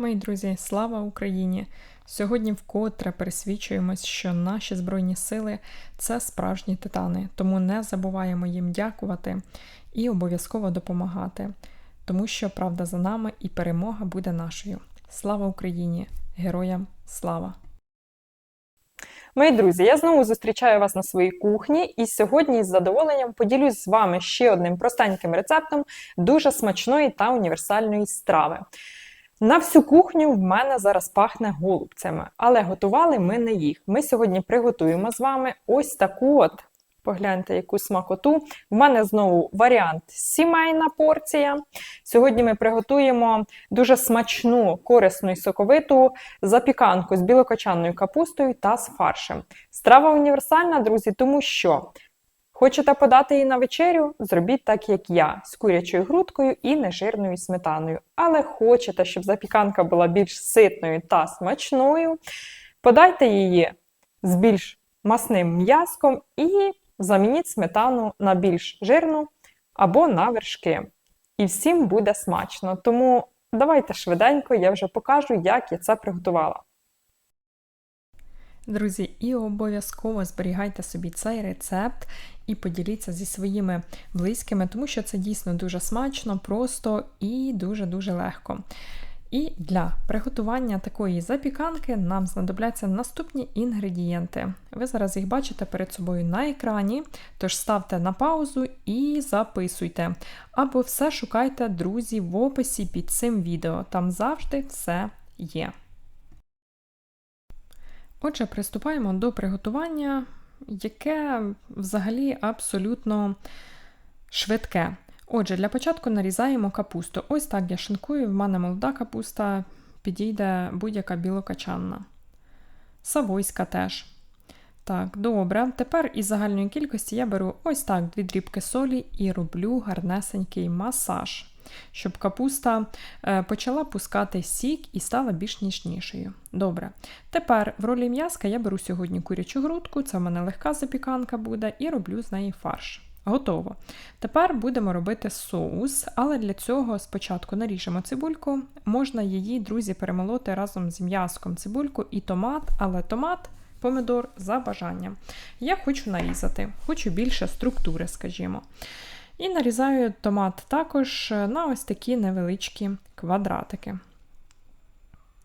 Мої друзі, слава Україні! Сьогодні вкотре пересвідчуємось, що наші Збройні сили це справжні титани, тому не забуваємо їм дякувати і обов'язково допомагати, тому що правда за нами і перемога буде нашою. Слава Україні! Героям слава! Мої друзі, я знову зустрічаю вас на своїй кухні, і сьогодні із задоволенням поділюсь з вами ще одним простеньким рецептом дуже смачної та універсальної страви. На всю кухню в мене зараз пахне голубцями, але готували ми не їх. Ми сьогодні приготуємо з вами ось таку от. Погляньте, яку смакоту. В мене знову варіант сімейна порція. Сьогодні ми приготуємо дуже смачну, корисну і соковиту запіканку з білокочанною капустою та з фаршем. Страва універсальна, друзі, тому що хочете подати її на вечерю, зробіть так, як я, з курячою грудкою і нежирною сметаною. Але хочете, щоб запіканка була більш ситною та смачною, подайте її з більш масним м'язком і замініть сметану на більш жирну або на вершки. І всім буде смачно. Тому давайте швиденько, я вже покажу, як я це приготувала. Друзі, і обов'язково зберігайте собі цей рецепт і поділіться зі своїми близькими, тому що це дійсно дуже смачно, просто і дуже-дуже легко. І для приготування такої запіканки нам знадобляться наступні інгредієнти. Ви зараз їх бачите перед собою на екрані, тож ставте на паузу і записуйте. Або все шукайте, друзі, в описі під цим відео. Там завжди все є. Отже, приступаємо до приготування, яке взагалі абсолютно швидке. Отже, для початку нарізаємо капусту. Ось так я шинкую, в мене молода капуста, підійде будь-яка білокачанна. Савойська теж. Так, добре. Тепер із загальної кількості я беру ось так дві дрібки солі і роблю гарнесенький масаж, щоб капуста е, почала пускати сік і стала більш ніжнішою. Добре. Тепер в ролі м'язка я беру сьогодні курячу грудку, це в мене легка запіканка буде, і роблю з неї фарш. Готово. Тепер будемо робити соус, але для цього спочатку наріжемо цибульку. Можна її, друзі, перемолоти разом з м'язком цибульку і томат, але томат, помидор за бажанням. Я хочу нарізати, хочу більше структури, скажімо. І нарізаю томат також на ось такі невеличкі квадратики.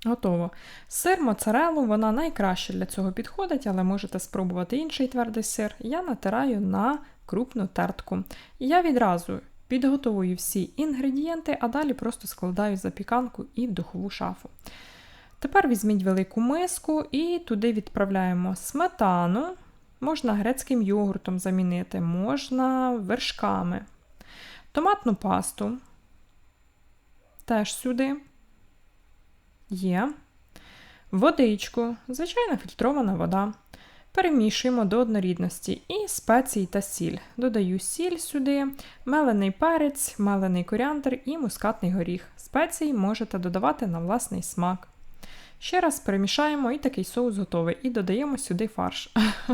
Готово. Сир моцарелу, вона найкраще для цього підходить, але можете спробувати інший твердий сир. Я натираю на крупну тертку. Я відразу підготовую всі інгредієнти, а далі просто складаю запіканку і в духову шафу. Тепер візьміть велику миску і туди відправляємо сметану. Можна грецьким йогуртом замінити, можна вершками. Томатну пасту. Теж сюди. Є. Водичку, звичайна фільтрована вода. Перемішуємо до однорідності і спеції та сіль. Додаю сіль сюди, мелений перець, мелений коріандр і мускатний горіх. Спеції можете додавати на власний смак. Ще раз перемішаємо і такий соус готовий. І додаємо сюди фарш.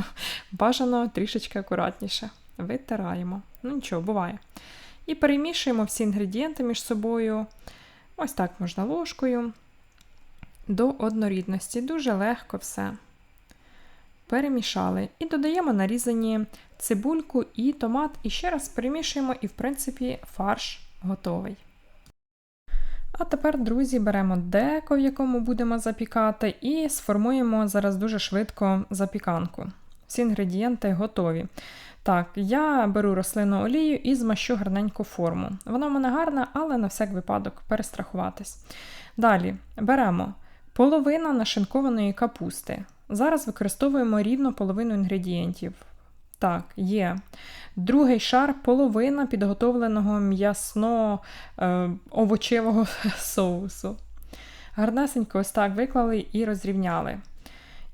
Бажано трішечки акуратніше. Витираємо. Ну нічого, буває. І перемішуємо всі інгредієнти між собою. Ось так можна ложкою. До однорідності. Дуже легко все перемішали. І додаємо нарізані цибульку і томат, і ще раз перемішуємо, і, в принципі, фарш готовий. А тепер, друзі, беремо деко, в якому будемо запікати, і сформуємо зараз дуже швидко запіканку. Всі інгредієнти готові. Так, я беру рослинну олію і змащу гарненьку форму. Вона в мене гарна, але на всяк випадок перестрахуватись. Далі беремо половина нашинкованої капусти. Зараз використовуємо рівно половину інгредієнтів. Так, є. Другий шар половина підготовленого м'ясно-овочевого соусу. Гарнесенько ось так виклали і розрівняли.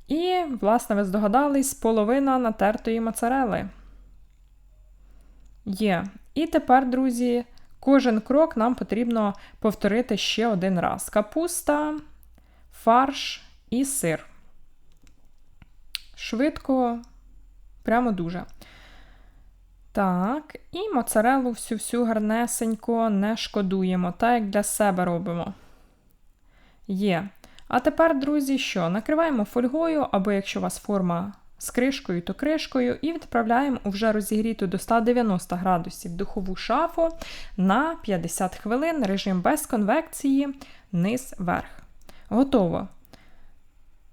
І, власне, ви здогадались, половина натертої моцарели. Є. І тепер, друзі, кожен крок нам потрібно повторити ще один раз: капуста, фарш і сир. Швидко, прямо дуже. Так, і моцарелу всю-всю гарнесенько не шкодуємо, так як для себе робимо. Є. А тепер, друзі, що? Накриваємо фольгою, або якщо у вас форма з кришкою, то кришкою, і відправляємо у вже розігріту до 190 градусів духову шафу на 50 хвилин, режим без конвекції, низ верх. Готово.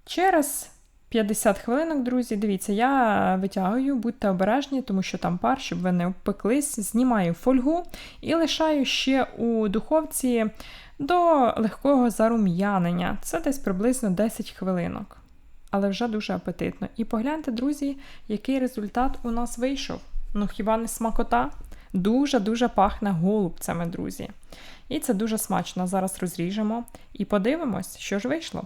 Через 50 хвилинок, друзі, дивіться, я витягую, будьте обережні, тому що там пар, щоб ви не обпеклись, знімаю фольгу і лишаю ще у духовці до легкого зарум'янення. Це десь приблизно 10 хвилинок. Але вже дуже апетитно. І погляньте, друзі, який результат у нас вийшов. Ну, хіба не смакота? Дуже-дуже пахне голубцями, друзі. І це дуже смачно. Зараз розріжемо і подивимось, що ж вийшло.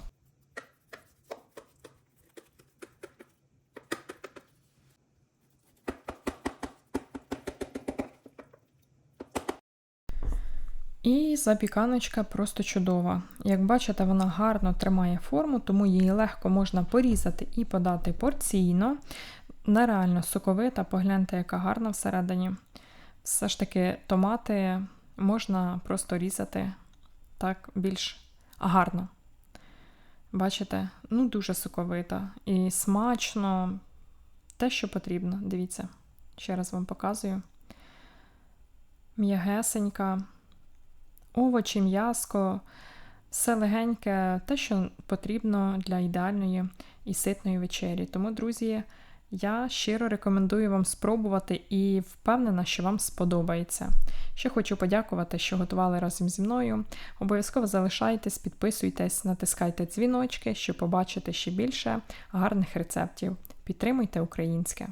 І запіканочка просто чудова. Як бачите, вона гарно тримає форму, тому її легко можна порізати і подати порційно. Нереально соковита, погляньте, яка гарна всередині. Все ж таки, томати можна просто різати так більш гарно. Бачите, ну дуже соковита і смачно. Те, що потрібно. Дивіться, ще раз вам показую. М'ягесенька овочі, м'яско, все легеньке, те, що потрібно для ідеальної і ситної вечері. Тому, друзі, я щиро рекомендую вам спробувати і впевнена, що вам сподобається. Ще хочу подякувати, що готували разом зі мною. Обов'язково залишайтесь, підписуйтесь, натискайте дзвіночки, щоб побачити ще більше гарних рецептів. Підтримуйте українське!